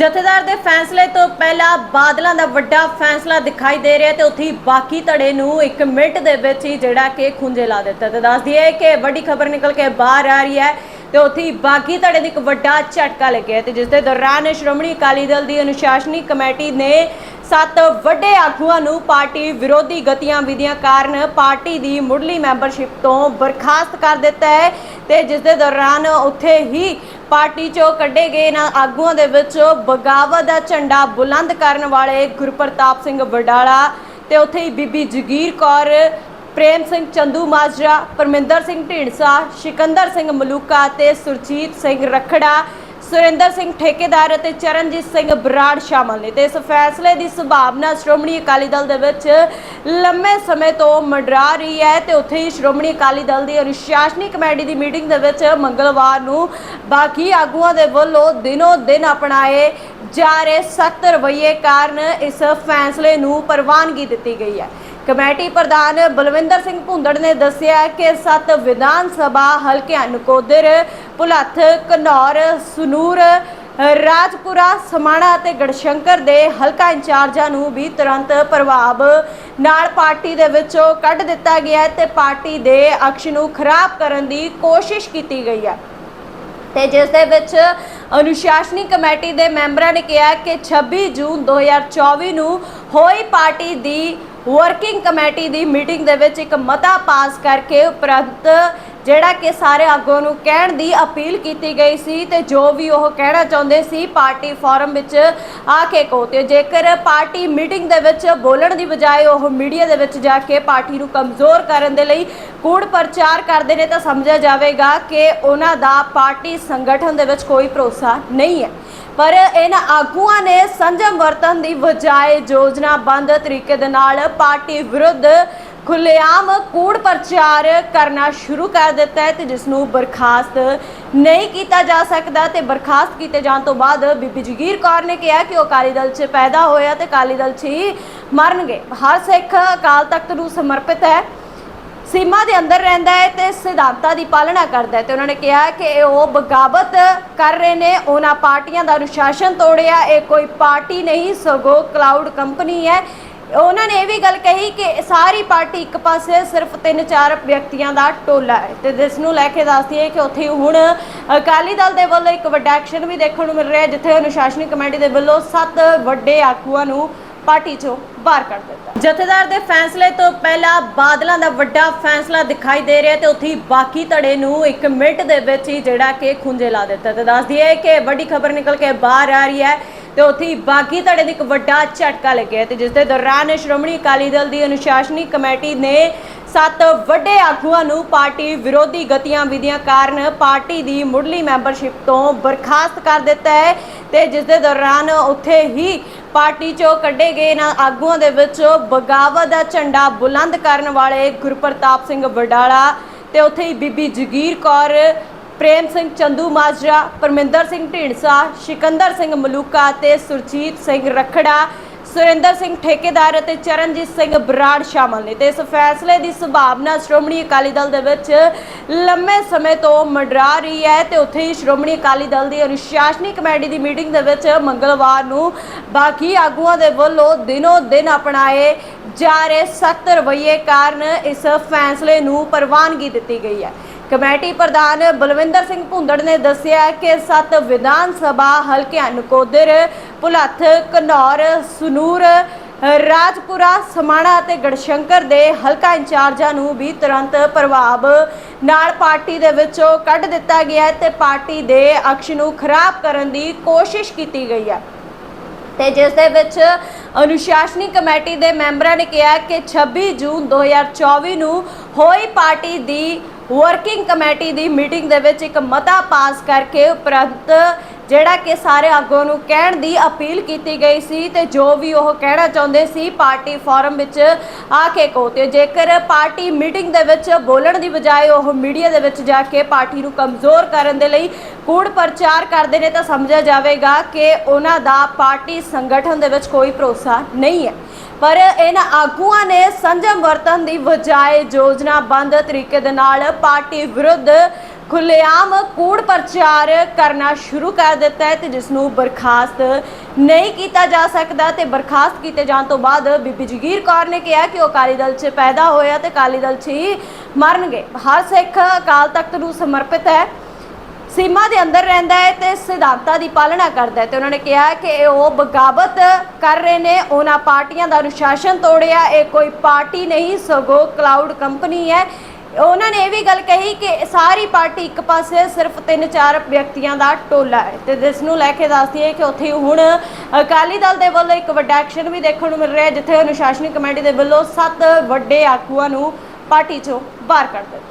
ਜਥੇਦਾਰ ਦੇ ਫੈਸਲੇ ਤੋਂ ਪਹਿਲਾਂ ਬਾਦਲਾਂ ਦਾ ਵੱਡਾ ਫੈਸਲਾ ਦਿਖਾਈ ਦੇ ਰਿਹਾ ਤੇ ਉੱਥੇ ਬਾਕੀ ਧੜੇ ਨੂੰ 1 ਮਿੰਟ ਦੇ ਵਿੱਚ ਹੀ ਜਿਹੜਾ ਕਿ ਖੁੰਝੇ ਲਾ ਦਿੱਤਾ ਤੇ ਦੱਸ ਦਈਏ ਕਿ ਵੱਡੀ ਖਬਰ ਨਿਕਲ ਕੇ ਬਾਹਰ ਆ ਰਹੀ ਹੈ ਤੇ ਉੱਥੇ ਹੀ ਬਾਕੀ ਧੜੇ ਨੂੰ ਇੱਕ ਵੱਡਾ ਝਟਕਾ ਲੱਗਿਆ ਤੇ ਜਿਸ ਦੇ ਦੌਰਾਨ ਸ਼੍ਰੋਮਣੀ ਅਕਾਲੀ ਦਲ ਦੀ ਅਨੁਸ਼ਾਸਨੀ ਕਮੇਟੀ ਨੇ ਸੱਤ ਵੱਡੇ ਆਗੂਆਂ ਨੂੰ ਪਾਰਟੀ ਵਿਰੋਧੀ ਗਤੀਆਂਵਿਧੀਆਂ ਕਾਰਨ ਪਾਰਟੀ ਦੀ ਮੁੱਢਲੀ ਮੈਂਬਰਸ਼ਿਪ ਤੋਂ ਬਰਖਾਸਤ ਕਰ ਦਿੱਤਾ ਹੈ ਤੇ ਜਿਸ ਦੇ ਦੌਰਾਨ ਉੱਥੇ ਹੀ ਪਾਰਟੀ ਚੋਂ ਕੱਢੇ ਗਏ ਇਹਨਾਂ ਆਗੂਆਂ ਦੇ ਵਿੱਚ ਬਗਾਵਤ ਦਾ ਝੰਡਾ ਬੁਲੰਦ ਕਰਨ ਵਾਲੇ ਗੁਰਪ੍ਰਤਾਪ ਸਿੰਘ ਵਡਾਲਾ ਤੇ ਉੱਥੇ ਹੀ ਬੀਬੀ ਜਗੀਰ ਕੌਰ, ਪ੍ਰੇਮ ਸਿੰਘ ਚੰਦੂ ਮਾਜਰਾ, ਪਰਮਿੰਦਰ ਸਿੰਘ ਢੀਂਡਸਾ, ਸਿਕੰਦਰ ਸਿੰਘ ਮਲੂਕਾ ਤੇ ਸੁਰਜੀਤ ਸਿੰਘ ਰਖੜਾ ਸੁਰਿੰਦਰ ਸਿੰਘ ਠੇਕੇਦਾਰ ਅਤੇ ਚਰਨਜੀਤ ਸਿੰਘ ਬਰਾੜ ਸ਼ਾਮਲ ਨੇ ਤੇ ਇਸ ਫੈਸਲੇ ਦੀ ਸੰਭਾਵਨਾ ਸ਼੍ਰੋਮਣੀ ਅਕਾਲੀ ਦਲ ਦੇ ਵਿੱਚ ਲੰਮੇ ਸਮੇਂ ਤੋਂ ਮੰਡਰਾ ਰਹੀ ਹੈ ਤੇ ਉੱਥੇ ਹੀ ਸ਼੍ਰੋਮਣੀ ਅਕਾਲੀ ਦਲ ਦੀ ਅਨੁਸ਼ਾਸਨੀ ਕਮੇਟੀ ਦੀ ਮੀਟਿੰਗ ਦੇ ਵਿੱਚ ਮੰਗਲਵਾਰ ਨੂੰ ਬਾਕੀ ਆਗੂਆਂ ਦੇ ਵੱਲੋਂ ਦਿਨੋ ਦਿਨ ਅਪਣਾਏ ਜਾ ਰਹੇ ਸਖਤ ਰਵੱਈਏ ਕਾਰਨ ਇਸ ਫੈਸਲੇ ਨੂੰ ਪ੍ਰਵਾਨਗੀ ਦਿੱਤੀ ਗਈ ਹੈ। ਕਮੇਟੀ ਪ੍ਰਧਾਨ ਬਲਵਿੰਦਰ ਸਿੰਘ ਭੁੰਦੜ ਨੇ ਦੱਸਿਆ ਕਿ ਸੱਤ ਵਿਧਾਨ ਸਭਾ ਹਲਕਿਆਂ ਨਕੋਦਰ ਭੁਲੱਥ ਘਨੌਰ ਸਨੂਰ, ਰਾਜਪੁਰਾ, ਸਮਾਣਾ ਅਤੇ ਗੜਸ਼ੰਕਰ ਦੇ ਹਲਕਾ ਇੰਚਾਰਜਾਂ ਨੂੰ ਵੀ ਤੁਰੰਤ ਪ੍ਰਭਾਵ ਨਾਲ ਪਾਰਟੀ ਦੇ ਵਿੱਚੋਂ ਕੱਢ ਦਿੱਤਾ ਗਿਆ ਹੈ ਤੇ ਪਾਰਟੀ ਦੇ ਅਕਸ਼ ਨੂੰ ਖਰਾਬ ਕਰਨ ਦੀ ਕੋਸ਼ਿਸ਼ ਕੀਤੀ ਗਈ ਹੈ। ਤੇ ਜਿਸ ਦੇ ਵਿੱਚ ਅਨੁਸ਼ਾਸਨੀ ਕਮੇਟੀ ਦੇ ਮੈਂਬਰਾਂ ਨੇ ਕਿਹਾ ਕਿ 26 ਜੂਨ 2024 ਨੂੰ ਹੋਈ ਪਾਰਟੀ ਦੀ ਵਰਕਿੰਗ ਕਮੇਟੀ ਦੀ ਮੀਟਿੰਗ ਦੇ ਵਿੱਚ ਇੱਕ ਮਤਾ ਪਾਸ ਕਰਕੇ ਉਪਰੰਤ ਜਿਹੜਾ ਕਿ ਸਾਰੇ ਆਗੂਆਂ ਨੂੰ ਕਹਿਣ ਦੀ ਅਪੀਲ ਕੀਤੀ ਗਈ ਸੀ ਤੇ ਜੋ ਵੀ ਉਹ ਕਹਿਣਾ ਚਾਹੁੰਦੇ ਸੀ ਪਾਰਟੀ ਫੋਰਮ ਵਿੱਚ ਆ ਕੇ ਕਹੋ ਤੇ ਜੇਕਰ ਪਾਰਟੀ ਮੀਟਿੰਗ ਦੇ ਵਿੱਚ ਬੋਲਣ ਦੀ ਬਜਾਏ ਉਹ ਮੀਡੀਆ ਦੇ ਵਿੱਚ ਜਾ ਕੇ ਪਾਰਟੀ ਨੂੰ ਕਮਜ਼ੋਰ ਕਰਨ ਦੇ ਲਈ ਕੂੜ ਪ੍ਰਚਾਰ ਕਰਦੇ ਨੇ ਤਾਂ ਸਮਝਿਆ ਜਾਵੇਗਾ ਕਿ ਉਹਨਾਂ ਦਾ ਪਾਰਟੀ ਸੰਗਠਨ ਦੇ ਵਿੱਚ ਕੋਈ ਭਰੋਸਾ ਨਹੀਂ ਹੈ। ਪਰ ਇਹਨਾਂ ਆਗੂਆਂ ਨੇ ਸੰਜਮ ਵਰਤਨ ਦੀ ਬਜਾਏ ਯੋਜਨਾਬੰਦ ਤਰੀਕੇ ਦੇ ਨਾਲ ਪਾਰਟੀ ਵਿਰੁੱਧ ਖੁੱਲੇਆਮ ਕੂੜ ਪ੍ਰਚਾਰ ਕਰਨਾ ਸ਼ੁਰੂ ਕਰ ਦਿੱਤਾ ਹੈ ਤੇ ਜਿਸ ਨੂੰ ਬਰਖਾਸਤ ਨਹੀਂ ਕੀਤਾ ਜਾ ਸਕਦਾ ਤੇ ਬਰਖਾਸਤ ਕੀਤੇ ਜਾਣ ਤੋਂ ਬਾਅਦ ਬੀਬੀ ਜਗੀਰ ਕੌਰ ਨੇ ਕਿਹਾ ਕਿ ਉਹ ਅਕਾਲੀ ਦਲ 'ਚ ਪੈਦਾ ਹੋਇਆ ਤੇ ਅਕਾਲੀ ਦਲ 'ਚ ਹੀ ਮਰਨਗੇ। ਹਰ ਸਿੱਖ ਅਕਾਲ ਤਖਤ ਨੂੰ ਸਮਰਪਿਤ ਹੈ। ਸੀਮਾ ਦੇ ਅੰਦਰ ਰਹਿੰਦਾ ਹੈ ਤੇ ਸਿਧਾਂਤਾਂ ਦੀ ਪਾਲਣਾ ਕਰਦਾ ਹੈ ਤੇ ਉਹਨਾਂ ਨੇ ਕਿਹਾ ਕਿ ਉਹ ਬਗਾਵਤ ਕਰ ਰਹੇ ਨੇ, ਉਹਨਾਂ ਪਾਰਟੀਆਂ ਦਾ ਅਨੁਸ਼ਾਸਨ ਤੋੜਿਆ, ਇਹ ਕੋਈ ਪਾਰਟੀ ਨਹੀਂ, ਸਗੋਂ ਕਲਾਊਡ ਕੰਪਨੀ ਹੈ। ਉਹਨਾਂ ਨੇ ਇਹ ਵੀ ਗੱਲ ਕਹੀ ਕਿ ਸਾਰੀ ਪਾਰਟੀ ਇੱਕ ਪਾਸੇ ਸਿਰਫ ਤਿੰਨ ਚਾਰ ਵਿਅਕਤੀਆਂ ਦਾ ਟੋਲਾ ਹੈ ਤੇ ਜਿਸ ਨੂੰ ਲੈ ਕੇ ਦੱਸਦੀ ਹੈ ਕਿ ਉੱਥੇ ਹੁਣ ਅਕਾਲੀ ਦਲ ਦੇ ਵੱਲੋਂ ਇੱਕ ਵੱਡਾ ਐਕਸ਼ਨ ਵੀ ਦੇਖਣ ਨੂੰ ਮਿਲ ਰਿਹਾ ਜਿੱਥੇ ਅਨੁਸ਼ਾਸਨੀ ਕਮੇਟੀ ਦੇ ਵੱਲੋਂ ਸੱਤ ਵੱਡੇ ਆਗੂਆਂ ਨੂੰ ਪਾਰਟੀ ਚੋਂ ਬਾਹਰ ਕੱਢ ਦਿੱਤਾ। ਜਥੇਦਾਰ ਦੇ ਫੈਸਲੇ ਤੋਂ ਪਹਿਲਾਂ ਬਾਦਲਾਂ ਦਾ ਵੱਡਾ ਫੈਸਲਾ ਦਿਖਾਈ ਦੇ ਰਿਹਾ ਤੇ ਉੱਥੇ ਬਾਕੀ ਧੜੇ ਨੂੰ 1 ਮਿੰਟ ਦੇ ਵਿੱਚ ਹੀ ਜਿਹੜਾ ਕਿ ਖੁੰਝੇ ਲਾ ਦਿੱਤਾ ਤੇ ਦੱਸ ਦਈਏ ਕਿ ਵੱਡੀ ਖਬਰ ਨਿਕਲ ਕੇ ਬਾਹਰ ਆ ਰਹੀ ਹੈ ਤੇ ਉੱਥੇ ਹੀ ਬਾਕੀ ਧੜੇ ਨੂੰ ਇੱਕ ਵੱਡਾ ਝਟਕਾ ਲੱਗਿਆ ਤੇ ਜਿਸ ਦੇ ਦੌਰਾਨ ਸ਼੍ਰੋਮਣੀ ਅਕਾਲੀ ਦਲ ਦੀ ਅਨੁਸ਼ਾਸਨੀ ਕਮੇਟੀ ਨੇ ਸੱਤ ਵੱਡੇ ਆਗੂਆਂ ਨੂੰ ਪਾਰਟੀ ਵਿਰੋਧੀ ਗਤੀਆਂਵਿਧੀਆਂ ਕਾਰਨ ਪਾਰਟੀ ਦੀ ਮੁੱਢਲੀ ਮੈਂਬਰਸ਼ਿਪ ਤੋਂ ਬਰਖਾਸਤ ਕਰ ਦਿੱਤਾ ਹੈ ਤੇ ਜਿਸ ਦੇ ਦੌਰਾਨ ਉੱਥੇ ਹੀ ਪਾਰਟੀ ਚੋਂ ਕੱਢੇ ਗਏ ਇਹਨਾਂ ਆਗੂਆਂ ਦੇ ਵਿੱਚ ਬਗਾਵਤ ਦਾ ਝੰਡਾ ਬੁਲੰਦ ਕਰਨ ਵਾਲੇ ਗੁਰਪ੍ਰਤਾਪ ਸਿੰਘ ਵਡਾਲਾ ਤੇ ਉੱਥੇ ਹੀ ਬੀਬੀ ਜਗੀਰ ਕੌਰ, ਪ੍ਰੇਮ ਸਿੰਘ ਚੰਦੂ ਮਾਜਰਾ, ਪਰਮਿੰਦਰ ਸਿੰਘ ਢੀਂਡਸਾ, ਸਿਕੰਦਰ ਸਿੰਘ ਮਲੂਕਾ ਤੇ ਸੁਰਜੀਤ ਸਿੰਘ ਰਖੜਾ ਸੁਰਿੰਦਰ ਸਿੰਘ ਠੇਕੇਦਾਰ ਅਤੇ ਚਰਨਜੀਤ ਸਿੰਘ ਬਰਾੜ ਸ਼ਾਮਲ ਨੇ ਤੇ ਇਸ ਫੈਸਲੇ ਦੀ ਸੰਭਾਵਨਾ ਸ਼੍ਰੋਮਣੀ ਅਕਾਲੀ ਦਲ ਦੇ ਵਿੱਚ ਲੰਮੇ ਸਮੇਂ ਤੋਂ ਮੰਡਰਾ ਰਹੀ ਹੈ ਤੇ ਉੱਥੇ ਹੀ ਸ਼੍ਰੋਮਣੀ ਅਕਾਲੀ ਦਲ ਦੀ ਅਨੁਸ਼ਾਸਨੀ ਕਮੇਟੀ ਦੀ ਮੀਟਿੰਗ ਦੇ ਵਿੱਚ ਮੰਗਲਵਾਰ ਨੂੰ ਬਾਕੀ ਆਗੂਆਂ ਦੇ ਵੱਲੋਂ ਦਿਨੋ ਦਿਨ ਅਪਣਾਏ ਜਾ ਰਹੇ ਸਖਤ ਰਵੱਈਏ ਕਾਰਨ ਇਸ ਫੈਸਲੇ ਨੂੰ ਪ੍ਰਵਾਨਗੀ ਦਿੱਤੀ ਗਈ ਹੈ। ਕਮੇਟੀ ਪ੍ਰਧਾਨ ਬਲਵਿੰਦਰ ਸਿੰਘ ਭੁੰਦੜ ਨੇ ਦੱਸਿਆ ਕਿ ਸੱਤ ਵਿਧਾਨ ਸਭਾ ਹਲਕਿਆਂ ਨਕੋਦਰ, ਭੁਲੱਥ ਘਨੌਰ ਸਨੂਰ, ਰਾਜਪੁਰਾ, ਸਮਾਣਾ ਅਤੇ ਗੜਸ਼ੰਕਰ ਦੇ ਹਲਕਾ ਇੰਚਾਰਜਾਂ ਨੂੰ ਵੀ ਤੁਰੰਤ ਪ੍ਰਭਾਵ ਨਾਲ ਪਾਰਟੀ ਦੇ ਵਿੱਚੋਂ ਕੱਢ ਦਿੱਤਾ ਗਿਆ ਹੈ ਤੇ ਪਾਰਟੀ ਦੇ ਅਕਸ਼ ਨੂੰ ਖਰਾਬ ਕਰਨ ਦੀ ਕੋਸ਼ਿਸ਼ ਕੀਤੀ ਗਈ ਹੈ। ਤੇ ਜਿਸ ਦੇ ਵਿੱਚ ਅਨੁਸ਼ਾਸਨੀ ਕਮੇਟੀ ਦੇ ਮੈਂਬਰਾਂ ਨੇ ਕਿਹਾ ਕਿ 26 ਜੂਨ 2024 ਨੂੰ ਹੋਈ ਪਾਰਟੀ ਦੀ ਵਰਕਿੰਗ ਕਮੇਟੀ ਦੀ ਮੀਟਿੰਗ ਦੇ ਵਿੱਚ ਇੱਕ ਮਤਾ ਪਾਸ ਕਰਕੇ ਉਪਰੰਤ ਜਿਹੜਾ ਕਿ ਸਾਰੇ ਆਗੂਆਂ ਨੂੰ ਕਹਿਣ ਦੀ ਅਪੀਲ ਕੀਤੀ ਗਈ ਸੀ ਤੇ ਜੋ ਵੀ ਉਹ ਕਹਿਣਾ ਚਾਹੁੰਦੇ ਸੀ, ਪਾਰਟੀ ਫੋਰਮ ਵਿੱਚ ਆ ਕੇ ਕਹੋ। ਤੇ ਜੇਕਰ ਪਾਰਟੀ ਮੀਟਿੰਗ ਦੇ ਵਿੱਚ ਬੋਲਣ ਦੀ ਬਜਾਏ ਉਹ ਮੀਡੀਆ ਦੇ ਵਿੱਚ ਜਾ ਕੇ ਪਾਰਟੀ ਨੂੰ ਕਮਜ਼ੋਰ ਕਰਨ ਦੇ ਲਈ ਕੂੜ ਪ੍ਰਚਾਰ ਕਰਦੇ ਨੇ, ਤਾਂ ਸਮਝਿਆ ਜਾਵੇਗਾ ਕਿ ਉਹਨਾਂ ਦਾ ਪਾਰਟੀ ਸੰਗਠਨ ਦੇ ਵਿੱਚ ਕੋਈ ਭਰੋਸਾ ਨਹੀਂ ਹੈ। ਪਰ ਇਹਨਾਂ ਆਗੂਆਂ ਨੇ ਸੰਜਮ ਵਰਤਨ ਦੀ ਬਜਾਏ ਯੋਜਨਾਬੰਦ ਤਰੀਕੇ ਦੇ ਨਾਲ ਪਾਰਟੀ ਵਿਰੁੱਧ ਖੁੱਲੇਆਮ ਕੂੜ ਪ੍ਰਚਾਰ ਕਰਨਾ ਸ਼ੁਰੂ ਕਰ ਦਿੱਤਾ ਹੈ ਤੇ ਜਿਸ ਨੂੰ ਬਰਖਾਸਤ ਨਹੀਂ ਕੀਤਾ ਜਾ ਸਕਦਾ ਤੇ ਬਰਖਾਸਤ ਕੀਤੇ ਜਾਣ ਤੋਂ ਬਾਅਦ ਬੀਬੀ ਜਗੀਰ ਕੌਰ ਨੇ ਕਿਹਾ ਕਿ ਉਹ ਅਕਾਲੀ ਦਲ 'ਚ ਪੈਦਾ ਹੋਇਆ ਤੇ ਅਕਾਲੀ ਦਲ 'ਚ ਹੀ ਮਰਨਗੇ। ਹਰ ਸਿੱਖ ਅਕਾਲ ਤਖਤ ਨੂੰ ਸਮਰਪਿਤ ਹੈ। ਸੀਮਾ ਦੇ ਅੰਦਰ ਰਹਿੰਦਾ ਹੈ ਤੇ ਸਿਧਾਂਤਾਂ ਦੀ ਪਾਲਣਾ ਕਰਦਾ ਹੈ ਤੇ ਉਹਨਾਂ ਨੇ ਕਿਹਾ ਕਿ ਉਹ ਬਗਾਵਤ ਕਰ ਰਹੇ ਨੇ। ਉਹਨਾਂ ਪਾਰਟੀਆਂ ਦਾ ਅਨੁਸ਼ਾਸਨ ਤੋੜਿਆ। ਇਹ ਕੋਈ ਪਾਰਟੀ ਨਹੀਂ, ਸਗੋਂ ਕਲਾਊਡ ਕੰਪਨੀ ਹੈ। ਉਹਨਾਂ ਨੇ ਇਹ ਵੀ ਗੱਲ ਕਹੀ ਕਿ ਸਾਰੀ ਪਾਰਟੀ ਇੱਕ ਪਾਸੇ ਸਿਰਫ ਤਿੰਨ ਚਾਰ ਵਿਅਕਤੀਆਂ ਦਾ ਟੋਲਾ ਹੈ ਤੇ ਜਿਸ ਨੂੰ ਲੈ ਕੇ ਦੱਸਦੀ ਹੈ ਕਿ ਉੱਥੇ ਹੁਣ ਅਕਾਲੀ ਦਲ ਦੇ ਵੱਲੋਂ ਇੱਕ ਵੱਡਾ ਐਕਸ਼ਨ ਵੀ ਦੇਖਣ ਨੂੰ ਮਿਲ ਰਿਹਾ ਹੈ, ਜਿੱਥੇ ਅਨੁਸ਼ਾਸਨੀ ਕਮੇਟੀ ਦੇ ਵੱਲੋਂ ਸੱਤ ਵੱਡੇ ਆਗੂਆਂ ਨੂੰ ਪਾਰਟੀ ਚੋਂ ਬਾਹਰ ਕੱਢ ਦਿੱਤਾ।